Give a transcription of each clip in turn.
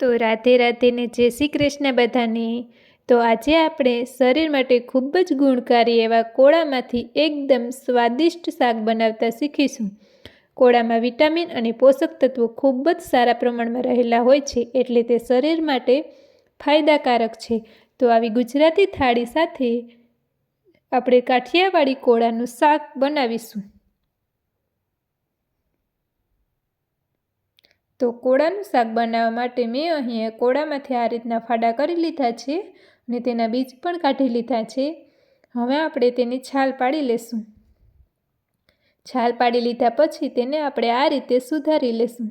તો રાધે રાધેને જય શ્રી કૃષ્ણ બધાને. તો આજે આપણે શરીર માટે ખૂબ જ ગુણકારી એવા કોળામાંથી એકદમ સ્વાદિષ્ટ શાક બનાવતા શીખીશું. કોળામાં વિટામિન અને પોષક તત્વો ખૂબ જ સારા પ્રમાણમાં રહેલા હોય છે એટલે તે શરીર માટે ફાયદાકારક છે. તો આવી ગુજરાતી થાળી સાથે આપણે કાઠિયાવાડી કોળાનું શાક બનાવીશું. તો કોળાનું શાક બનાવવા માટે મેં અહીંયા કોળામાંથી આ રીતના ફાડા કરી લીધા છે અને તેના બીજ પણ કાઢી લીધા છે. હવે આપણે તેની છાલ પાડી લેશું. છાલ પાડી લીધા પછી તેને આપણે આ રીતે સુધારી લેશું.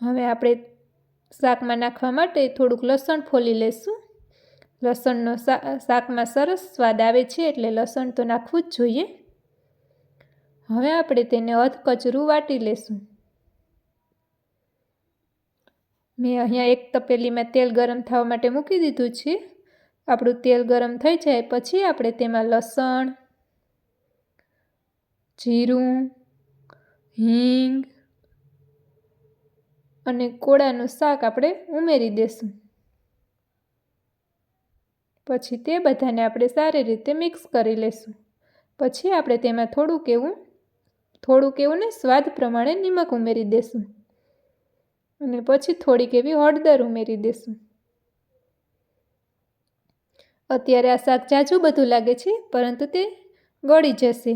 હવે આપણે શાકમાં નાખવા માટે થોડુંક લસણ ફોલી લેશું. લસણનો શાકમાં સરસ સ્વાદ આવે છે એટલે લસણ તો નાખવું જ જોઈએ. હવે આપણે તેને અધ કચરું વાટી લેશું. મેં અહીંયા એક તપેલીમાં તેલ ગરમ થવા માટે મૂકી દીધું છે. આપણું તેલ ગરમ થઈ જાય પછી આપણે તેમાં લસણ, જીરું, હિંગ અને કોળાનું શાક આપણે ઉમેરી દેશું. પછી તે બધાને આપણે સારી રીતે મિક્સ કરી લેશું. પછી આપણે તેમાં થોડુંક એવું થોડુંક એવું ને સ્વાદ પ્રમાણે નિમક ઉમેરી દેશું. અને પછી થોડીક એવી હળદર ઉમેરી દેશું. અત્યારે આ શાક જાજુ બધું લાગે છે, પરંતુ તે ગળી જશે.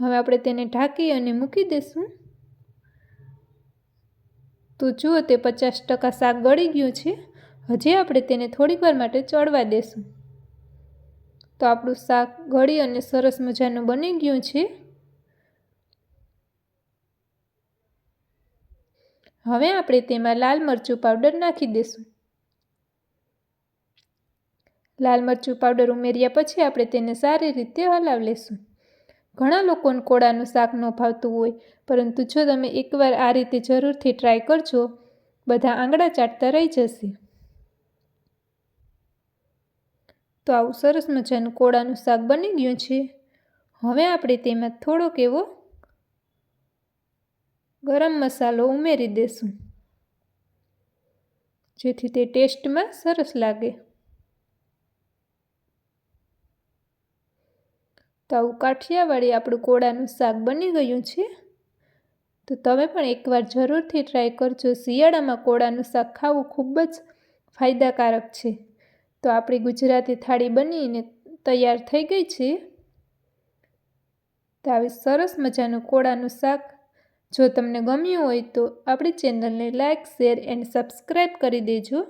હવે આપણે તેને ઢાંકી અને મૂકી દઈશું તો જુઓ તે પચાસ ટકા શાક ગળી ગયું છે. હજી આપણે તેને થોડીક વાર માટે ચડવા દેશું. તો આપણું શાક ગળી અને સરસ મજાનું બની ગયું છે. હવે આપણે તેમાં લાલ મરચું પાવડર નાખી દઈશું લાલ મરચું પાવડર ઉમેર્યા પછી આપણે તેને સારી રીતે હલાવી લેશું. ઘણા લોકોને કોળાનું શાક ન ભાવતું હોય, પરંતુ જો તમે એકવાર આ રીતે જરૂરથી ટ્રાય કરજો, બધા આંગળા ચાટતા રહી જશે. તો આવું સરસ મજાનું કોળાનું શાક બની ગયું છે. હવે આપણે તેમાં થોડોક એવો ગરમ મસાલો ઉમેરી દેશું. જેથી તે ટેસ્ટમાં સરસ લાગે. તો આવું કાઠિયાવાડી આપણું કોળાનું શાક બની ગયું છે. તો તમે પણ એકવાર જરૂરથી ટ્રાય કરજો. શિયાળામાં કોળાનું શાક ખાવું ખૂબ જ ફાયદાકારક છે. તો આપણી ગુજરાતી થાળી બનીને તૈયાર થઈ ગઈ છે. તો આવી સરસ મજાનું કોળાનું શાક જો તમને ગમ્યું હોય તો આપણી ચેનલને લાઇક શેર એન્ડ સબસ્ક્રાઈબ કરી દેજો.